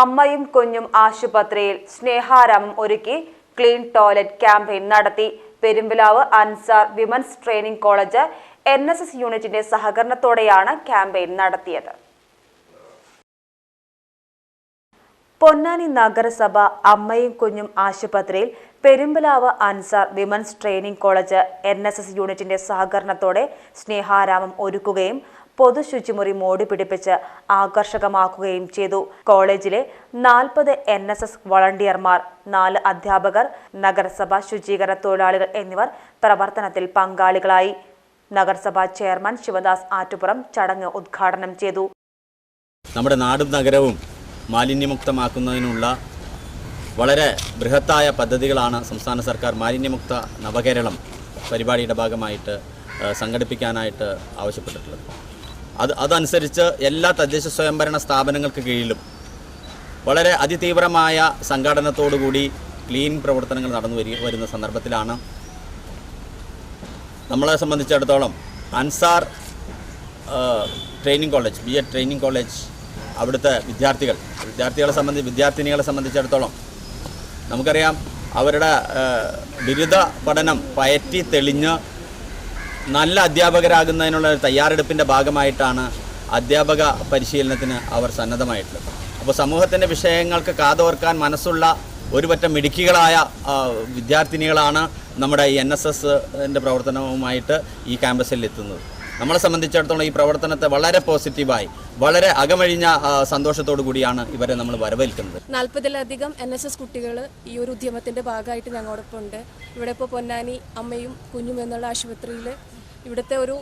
അമ്മയും കുഞ്ഞും ആശുപത്രിയിൽ സ്നേഹാരാമം ഒരുക്കി ക്ലീൻ ടോയ്ലറ്റ് ക്യാമ്പയിൻ നടത്തി. Perumpilavu Ansar women's training college N S S യൂണിറ്റിന്റെ സഹകരണത്തോടെയാണ് ക്യാമ്പയിൻ നടത്തിയത്. പൊന്നാനി നഗരസഭ അമ്മയും കുഞ്ഞും ആശുപത്രിയിൽ Perumpilavu Ansar women's training college N S S യൂണിറ്റിന്റെ സഹകരണത്തോടെ സ്നേഹാരാമം ഒരുക്കുകയും പൊതു ശുചിമുറി മോടി പിടിപ്പിച്ച് ആകർഷകമാക്കുകയും ചെയ്തു. കോളേജിലെ നാൽപ്പത് എൻ എസ് എസ് വളണ്ടിയർമാർ നാല് അധ്യാപകർ നഗരസഭ ശുചീകരണ തൊഴിലാളികൾ എന്നിവർ പ്രവർത്തനത്തിൽ പങ്കാളികളായി. നഗരസഭാ ചെയർമാൻ ശിവദാസ് ആറ്റുപുറം ചടങ്ങ് ഉദ്ഘാടനം ചെയ്തു. നമ്മുടെ നാടും നഗരവും മാലിന്യമുക്തമാക്കുന്നതിനുള്ള വളരെ ബൃഹത്തായ പദ്ധതികളാണ് സംസ്ഥാന സർക്കാർ മാലിന്യമുക്ത നവകേരളം പരിപാടിയുടെ ഭാഗമായിട്ട് സംഘടിപ്പിക്കാനായിട്ട് ആവശ്യപ്പെട്ടിട്ടുള്ളത്. അത് അതനുസരിച്ച് എല്ലാ തദ്ദേശ സ്വയംഭരണ സ്ഥാപനങ്ങൾക്ക് കീഴിലും വളരെ അതിതീവ്രമായ സംഘാടനത്തോടുകൂടി ക്ലീൻ പ്രവർത്തനങ്ങൾ നടന്നു വരി വരുന്ന സന്ദർഭത്തിലാണ്. നമ്മളെ സംബന്ധിച്ചിടത്തോളം Ansar training college B Ed training college അവിടുത്തെ വിദ്യാർത്ഥികൾ വിദ്യാർത്ഥികളെ സംബന്ധിച്ച് വിദ്യാർത്ഥിനികളെ സംബന്ധിച്ചിടത്തോളം നമുക്കറിയാം അവരുടെ ബിരുദ പഠനം പയറ്റി തെളിഞ്ഞ് നല്ല അധ്യാപകരാകുന്നതിനുള്ള തയ്യാറെടുപ്പിന്റെ ഭാഗമായിട്ടാണ് അധ്യാപക പരിശീലനത്തിന് അവർ സന്നദ്ധമായിട്ടുള്ളത്. അപ്പോൾ സമൂഹത്തിന്റെ വിഷയങ്ങൾക്ക് കാതോർക്കാൻ മനസ്സുള്ള ഒരുപറ്റം മിടുക്കികളായ വിദ്യാർത്ഥിനികളാണ് നമ്മുടെ ഈ എൻ എസ് എസിന്റെ പ്രവർത്തനവുമായിട്ട് ഈ ക്യാമ്പസിൽ എത്തുന്നത്. നമ്മളെ സംബന്ധിച്ചിടത്തോളം ഈ പ്രവർത്തനത്തെ വളരെ പോസിറ്റീവായി വളരെ അകമഴിഞ്ഞ സന്തോഷത്തോടു കൂടിയാണ് ഇവരെ നമ്മൾ വരവേൽക്കുന്നത്. നാൽപ്പതിലധികം എൻ എസ് എസ് കുട്ടികൾ ഈ ഒരു ഉദ്യമത്തിന്റെ ഭാഗമായിട്ട് ഞങ്ങളോടൊപ്പം ഉണ്ട് ഇവിടെ ഇപ്പോൾ പൊന്നാനി അമ്മയും കുഞ്ഞും എന്നുള്ള ആശുപത്രിയിൽ ഇവിടുത്തെ ഒരു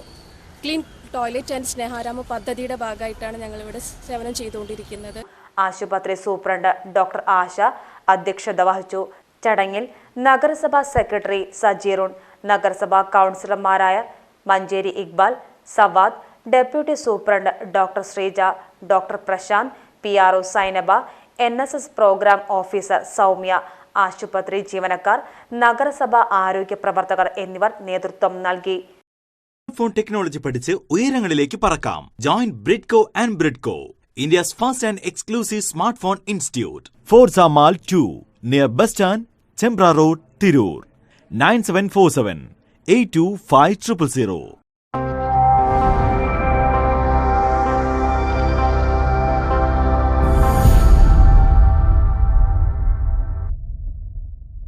ക്ലീൻ ടോയ്ലറ്റ് ആൻഡ് സ്നേഹാരാമ പദ്ധതിയുടെ ഭാഗമായിട്ടാണ് ഞങ്ങളിവിടെ സേവനം ചെയ്തുകൊണ്ടിരിക്കുന്നത്. ആശുപത്രി സൂപ്രണ്ട് ഡോക്ടർ ആശ അധ്യക്ഷത വഹിച്ചു. ചടങ്ങിൽ നഗരസഭാ സെക്രട്ടറി സജീറുൺ നഗരസഭാ കൗൺസിലർമാരായ Manjeri Iqbal Sawad deputy superintendent doctor Sreeja doctor Prashanth P R O Sainaba N S S programme officer Saumya ആശുപത്രി ജീവനക്കാർ നഗരസഭാ ആരോഗ്യ പ്രവർത്തകർ എന്നിവർ നേതൃത്വം നൽകി. ഫോൺ ടെക്നോളജി പഠിച്ച് ഉയരങ്ങളിലേക്ക് പറക്കാം. Join Bridco and Bridco India's first and exclusive smart phone institute Forza mall two near bus stand Chembra road Tirur nine seven four seven eight two five triple zero